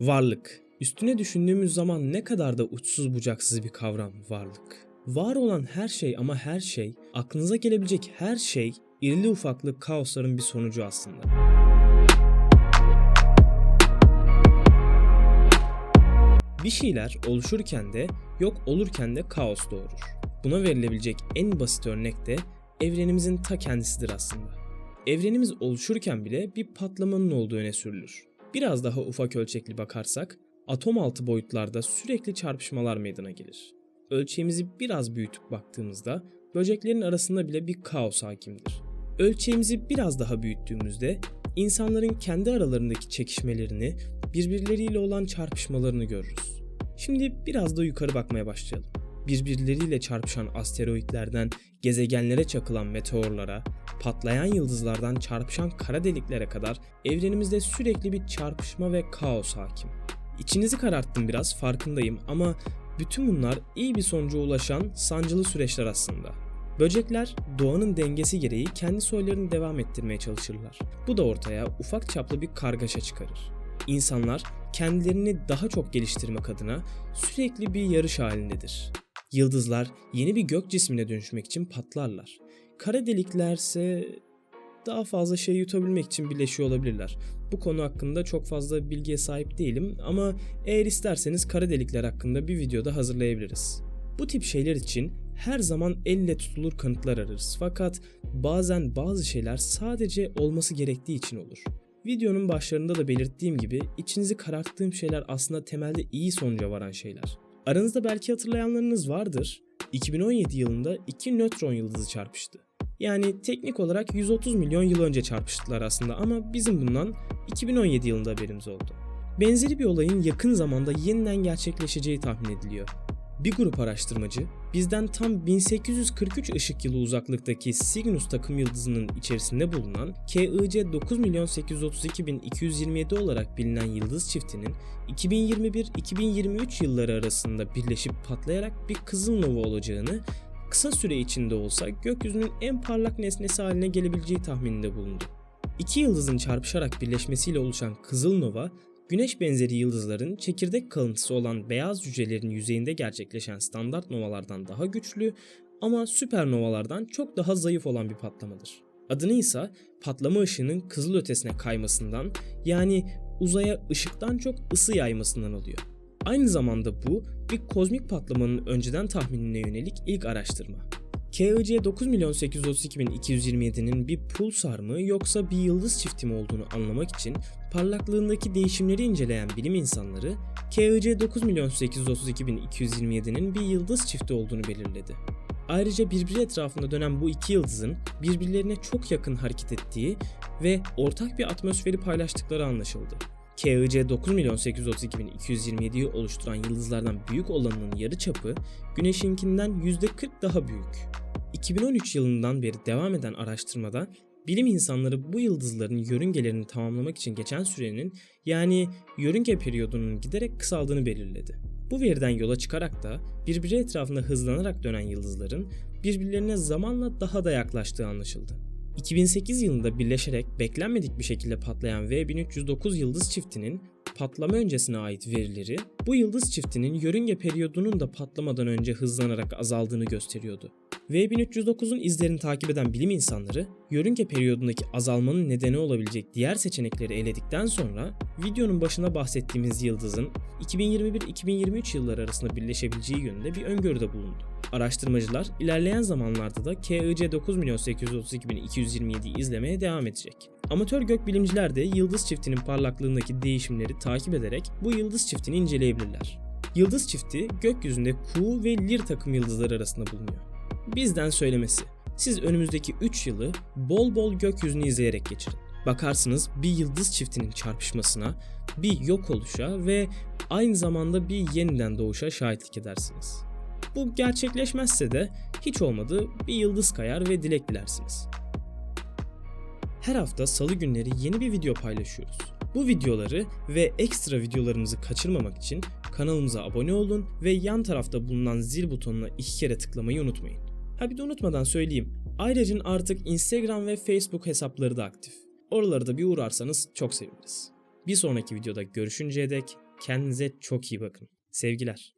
Varlık. Üstüne düşündüğümüz zaman ne kadar da uçsuz bucaksız bir kavram varlık. Var olan her şey ama her şey, aklınıza gelebilecek her şey irili ufaklı kaosların bir sonucu aslında. Bir şeyler oluşurken de yok olurken de kaos doğurur. Buna verilebilecek en basit örnek de evrenimizin ta kendisidir aslında. Evrenimiz oluşurken bile bir patlamanın olduğu öne sürülür. Biraz daha ufak ölçekli bakarsak atom altı boyutlarda sürekli çarpışmalar meydana gelir. Ölçeğimizi biraz büyütüp baktığımızda böceklerin arasında bile bir kaos hakimdir. Ölçeğimizi biraz daha büyüttüğümüzde insanların kendi aralarındaki çekişmelerini, birbirleriyle olan çarpışmalarını görürüz. Şimdi biraz da yukarı bakmaya başlayalım. Birbirleriyle çarpışan asteroitlerden gezegenlere çakılan meteorlara, patlayan yıldızlardan çarpışan kara deliklere kadar evrenimizde sürekli bir çarpışma ve kaos hakim. İçinizi kararttım biraz farkındayım ama bütün bunlar iyi bir sonuca ulaşan sancılı süreçler aslında. Böcekler doğanın dengesi gereği kendi soylarını devam ettirmeye çalışırlar. Bu da ortaya ufak çaplı bir kargaşa çıkarır. İnsanlar kendilerini daha çok geliştirmek adına sürekli bir yarış halindedir. Yıldızlar yeni bir gök cismine dönüşmek için patlarlar. Kara deliklerse daha fazla şey yutabilmek için birleşiyor olabilirler. Bu konu hakkında çok fazla bilgiye sahip değilim ama eğer isterseniz kara delikler hakkında bir videoda hazırlayabiliriz. Bu tip şeyler için her zaman elle tutulur kanıtlar ararız fakat bazen bazı şeyler sadece olması gerektiği için olur. Videonun başlarında da belirttiğim gibi içinizi kararttığım şeyler aslında temelde iyi sonuca varan şeyler. Aranızda belki hatırlayanlarınız vardır. 2017 yılında iki nötron yıldızı çarpıştı. Yani teknik olarak 130 milyon yıl önce çarpıştılar aslında ama bizim bundan 2017 yılında haberimiz oldu. Benzeri bir olayın yakın zamanda yeniden gerçekleşeceği tahmin ediliyor. Bir grup araştırmacı bizden tam 1843 ışık yılı uzaklıktaki Cygnus takım yıldızının içerisinde bulunan KIC 9.832.227 olarak bilinen yıldız çiftinin 2021-2023 yılları arasında birleşip patlayarak bir kızıl nova olacağını kısa süre içinde olsa gökyüzünün en parlak nesnesi haline gelebileceği tahmininde bulundu. İki yıldızın çarpışarak birleşmesiyle oluşan kızıl nova, güneş benzeri yıldızların çekirdek kalıntısı olan beyaz cücelerin yüzeyinde gerçekleşen standart novalardan daha güçlü ama süpernovalardan çok daha zayıf olan bir patlamadır. Adını ise patlama ışığının kızıl ötesine kaymasından yani uzaya ışıktan çok ısı yaymasından alıyor. Aynı zamanda bu bir kozmik patlamanın önceden tahminine yönelik ilk araştırma. KIC 9.832.227'nin bir pulsar mı yoksa bir yıldız çifti mi olduğunu anlamak için parlaklığındaki değişimleri inceleyen bilim insanları KIC 9.832.227'nin bir yıldız çifti olduğunu belirledi. Ayrıca birbiri etrafında dönen bu iki yıldızın birbirlerine çok yakın hareket ettiği ve ortak bir atmosferi paylaştıkları anlaşıldı. KIC 9.832.227'yi oluşturan yıldızlardan büyük olanının yarıçapı Güneş'inkinden %40 daha büyük. 2013 yılından beri devam eden araştırmada bilim insanları bu yıldızların yörüngelerini tamamlamak için geçen sürenin yani yörünge periyodunun giderek kısaldığını belirledi. Bu veriden yola çıkarak da birbiri etrafında hızlanarak dönen yıldızların birbirlerine zamanla daha da yaklaştığı anlaşıldı. 2008 yılında birleşerek beklenmedik bir şekilde patlayan V1309 yıldız çiftinin patlama öncesine ait verileri bu yıldız çiftinin yörünge periyodunun da patlamadan önce hızlanarak azaldığını gösteriyordu. V1309'un izlerini takip eden bilim insanları yörünge periyodundaki azalmanın nedeni olabilecek diğer seçenekleri eledikten sonra videonun başında bahsettiğimiz yıldızın 2021-2023 yılları arasında birleşebileceği yönünde bir öngörüde bulundu. Araştırmacılar ilerleyen zamanlarda da KIC 9.832.227'yi izlemeye devam edecek. Amatör gökbilimciler de yıldız çiftinin parlaklığındaki değişimleri takip ederek bu yıldız çiftini inceleyebilirler. Yıldız çifti gökyüzünde Ku ve Lir takım yıldızları arasında bulunuyor. Bizden söylemesi. Siz önümüzdeki 3 yılı bol bol gökyüzünü izleyerek geçirin. Bakarsınız bir yıldız çiftinin çarpışmasına, bir yok oluşa ve aynı zamanda bir yeniden doğuşa şahitlik edersiniz. Bu gerçekleşmezse de hiç olmadı bir yıldız kayar ve dilek dilersiniz. Her hafta salı günleri yeni bir video paylaşıyoruz. Bu videoları ve ekstra videolarımızı kaçırmamak için kanalımıza abone olun ve yan tarafta bulunan zil butonuna iki kere tıklamayı unutmayın. Ha bir de unutmadan söyleyeyim. Ayrıca artık Instagram ve Facebook hesapları da aktif. Oralara da bir uğrarsanız çok seviniriz. Bir sonraki videoda görüşünceye dek Kendinize çok iyi bakın. Sevgiler.